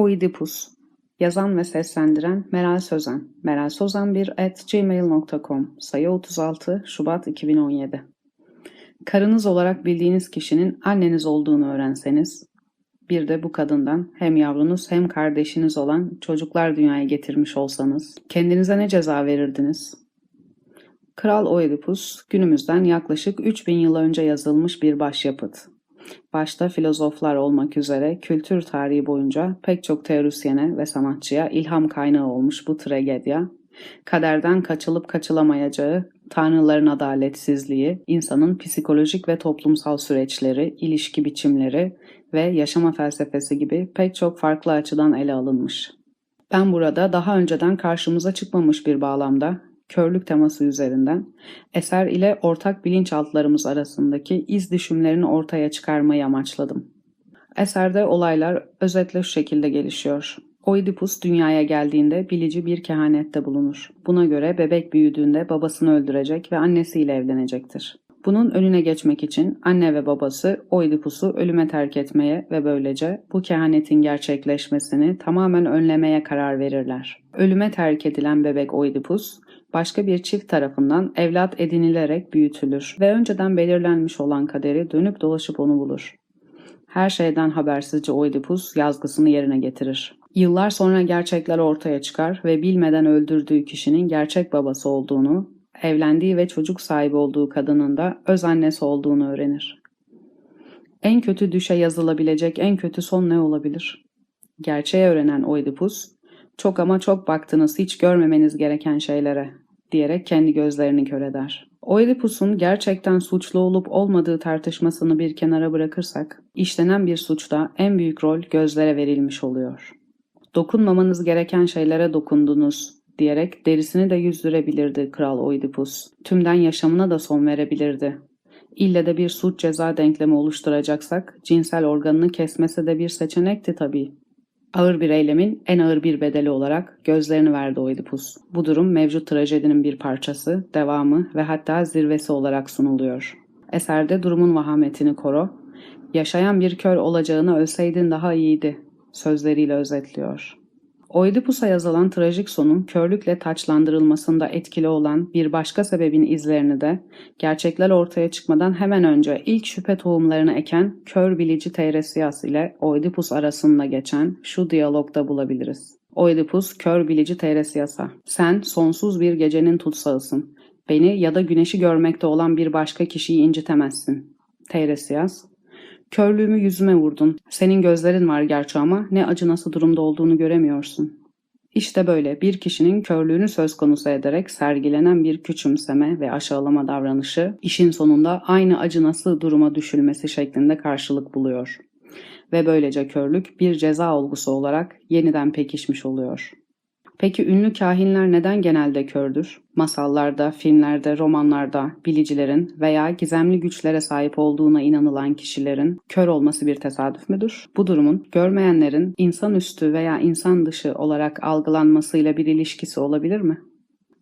Oidipus Yazan ve seslendiren Meral Sözen meralsozan1 Sayı 36 Şubat 2017 Karınız olarak bildiğiniz kişinin anneniz olduğunu öğrenseniz, bir de bu kadından hem yavrunuz hem kardeşiniz olan çocuklar dünyaya getirmiş olsanız, kendinize ne ceza verirdiniz? Kral Oedipus günümüzden yaklaşık 3000 yıl önce yazılmış bir başyapıt. Başta filozoflar olmak üzere kültür tarihi boyunca pek çok teorisyene ve sanatçıya ilham kaynağı olmuş bu tragedya, kaderden kaçılıp kaçılamayacağı, tanrıların adaletsizliği, insanın psikolojik ve toplumsal süreçleri, ilişki biçimleri ve yaşama felsefesi gibi pek çok farklı açıdan ele alınmış. Ben burada daha önceden karşımıza çıkmamış bir bağlamda körlük teması üzerinden eser ile ortak bilinçaltlarımız arasındaki iz düşümlerini ortaya çıkarmayı amaçladım. Eserde olaylar özetle şu şekilde gelişiyor. Oidipus dünyaya geldiğinde bilici bir kehanette bulunur. Buna göre bebek büyüdüğünde babasını öldürecek ve annesiyle evlenecektir. Bunun önüne geçmek için anne ve babası Oidipus'u ölüme terk etmeye ve böylece bu kehanetin gerçekleşmesini tamamen önlemeye karar verirler. Ölüme terk edilen bebek Oidipus, başka bir çift tarafından evlat edinilerek büyütülür ve önceden belirlenmiş olan kaderi dönüp dolaşıp onu bulur. Her şeyden habersizce Oidipus yazgısını yerine getirir. Yıllar sonra gerçekler ortaya çıkar ve bilmeden öldürdüğü kişinin gerçek babası olduğunu, evlendiği ve çocuk sahibi olduğu kadının da öz annesi olduğunu öğrenir. En kötü düşe yazılabilecek en kötü son ne olabilir? Gerçeği öğrenen Oidipus, çok ama çok baktınız hiç görmemeniz gereken şeylere diyerek kendi gözlerini kör eder. Oedipus'un gerçekten suçlu olup olmadığı tartışmasını bir kenara bırakırsak, işlenen bir suçta en büyük rol gözlere verilmiş oluyor. Dokunmamanız gereken şeylere dokundunuz diyerek derisini de yüzdürebilirdi Kral Oidipus. Tümden yaşamına da son verebilirdi. İlle de bir suç ceza denklemi oluşturacaksak cinsel organını kesmesi de bir seçenekti tabii. Ağır bir eylemin en ağır bir bedeli olarak gözlerini verdi Oidipus. Bu durum mevcut trajedinin bir parçası, devamı ve hatta zirvesi olarak sunuluyor. Eserde durumun vahametini koro, yaşayan bir kör olacağını ölseydin daha iyiydi sözleriyle özetliyor. Oidipus'a yazılan trajik sonun körlükle taçlandırılmasında etkili olan bir başka sebebin izlerini de gerçekler ortaya çıkmadan hemen önce ilk şüphe tohumlarını eken kör bilici Teiresias ile Oidipus arasında geçen şu diyalogda bulabiliriz. Oidipus kör bilici Teiresias'a sen sonsuz bir gecenin tutsağısın. Beni ya da güneşi görmekte olan bir başka kişiyi incitemezsin. Teiresias Körlüğümü yüzüme vurdun. Senin gözlerin var gerçi ama ne acı nasıl durumda olduğunu göremiyorsun. İşte böyle bir kişinin körlüğünü söz konusu ederek sergilenen bir küçümseme ve aşağılama davranışı işin sonunda aynı acı nasıl duruma düşülmesi şeklinde karşılık buluyor. Ve böylece körlük bir ceza olgusu olarak yeniden pekişmiş oluyor. Peki ünlü kahinler neden genelde kördür? Masallarda, filmlerde, romanlarda bilicilerin veya gizemli güçlere sahip olduğuna inanılan kişilerin kör olması bir tesadüf müdür? Bu durumun görmeyenlerin insanüstü veya insan dışı olarak algılanmasıyla bir ilişkisi olabilir mi?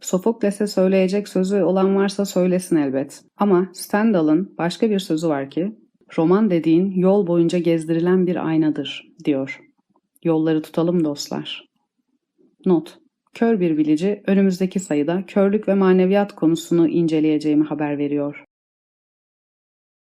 Sofokles'e söyleyecek sözü olan varsa söylesin elbet. Ama Stendhal'ın başka bir sözü var ki, roman dediğin yol boyunca gezdirilen bir aynadır, diyor. Yolları tutalım dostlar. Not Kör bir bilici önümüzdeki sayıda körlük ve maneviyat konusunu inceleyeceğimi haber veriyor.